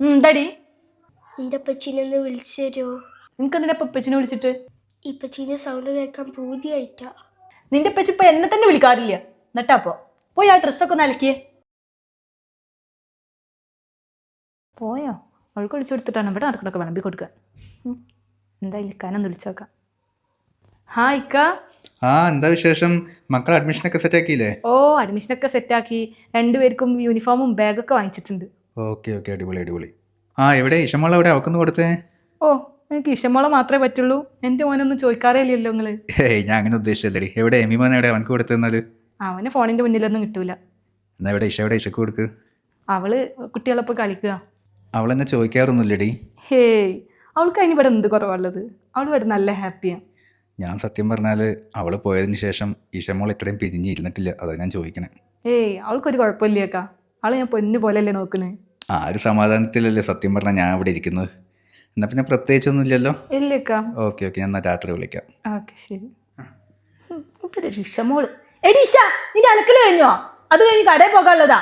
എന്താടി? എന്റെ പച്ചീനൊന്ന് വിളിച്ചു തരുമോ നിനക്കെന്തിനാ ഇപ്പൊ ഉപ്പച്ചിനെ വിളിച്ചിട്ട്? ഇപ്പച്ചീന്റെ സൗണ്ട് കേൾക്കാൻ പൂതിയായിട്ടാ. നിന്റെ ഉപ്പച്ചി ഇപ്പൊ എന്നെ തന്നെ വിളിക്കാറില്ല. എന്നിട്ടാപ്പോ പോയി ആ ഡ്രസ്സൊക്കെ ഒന്ന് അലക്കിയേ. പോയോ? അവൾക്ക് വിളിച്ചു കൊടുത്തിട്ടാണ്. ഇവിടെ നടക്കണൊക്കെ വിളമ്പി കൊടുക്കാൻ ഉം. എന്തായാലും ഇക്കാനൊന്ന് വിളിച്ചു നോക്കാം. ഹാ ഇക്ക. ആ എന്താ വിശേഷം? മക്കൾ അഡ്മിഷനൊക്കെ സെറ്റ് ആക്കിയില്ലേ? ഓ അഡ്മിഷനൊക്കെ സെറ്റാക്കി രണ്ടുപേർക്കും യൂണിഫോമും ബാഗൊക്കെ വാങ്ങിച്ചിട്ടുണ്ട്. ഓക്കെ ഓക്കെ അടിപൊളി അടിപൊളി. ആ എവിടെ? ഇഷമോള എവിടെ? അവക്കൊന്ന് കൊടുത്തേ. ഓ എനിക്ക് ഇഷമോള മാത്രമേ പറ്റുള്ളൂ. എന്റെ മോനൊന്നും ചോദിക്കാറേ ഇല്ലല്ലോ നിങ്ങൾ. ഏയ് ഞാൻ അങ്ങനെ ഉദ്ദേശിച്ചല്ലേ എവിടെ? എമിമോൻ എവിടെ? അവനക്ക് കൊടുത്തെന്നാൽ അവന് ഫോണിന്റെ മുന്നിലൊന്നും കിട്ടൂല. എന്നാ എവിടെ ഇഷ എവിടെ ഇഷക്ക് കൊടുക്ക്. അവൾ കുട്ടികളൊപ്പം കളിക്കുക. അവളെന്നെ ചോദിക്കാറൊന്നുമില്ലടി. ഹേയ് അവൾക്ക് അതിന് ഇവിടെ എന്ത് കുറവുള്ളത്? അവൾ ഇവിടെ നല്ല ഹാപ്പിയാണ് ഞാൻ സത്യം പറഞ്ഞാൽ അവൾ പോയതിന് ശേഷം ഇഷമോൾ ഇത്രയും പിരിഞ്ഞിരുന്നിട്ടില്ല അതാ ഞാൻ ചോദിക്കണേ. ഏയ് അവൾക്കൊരു കുഴപ്പമില്ലേക്കാ അവളെ ഞാൻ പൊന്നു പോലെയല്ലേ നോക്കണേ. ആ ഒരു സമാധാനത്തിലല്ലേ സത്യം പറഞ്ഞാൽ ഞാൻ ഇവിടെ ഇരിക്കുന്നത്? എന്നാ പിന്നെ പ്രത്യേകിച്ചൊന്നും ഇല്ലല്ലോ ഇല്ലേക്കാ. ഓക്കെ ഓക്കെ ഞാൻ എന്നാൽ രാത്രി വിളിക്കാം. ഓക്കെ ശരി. ഇപ്പൊ നിന്റെ അലക്കൽ കഴിഞ്ഞോ? അത് കഴിഞ്ഞ് കടയിൽ പോകാനുള്ളതാ.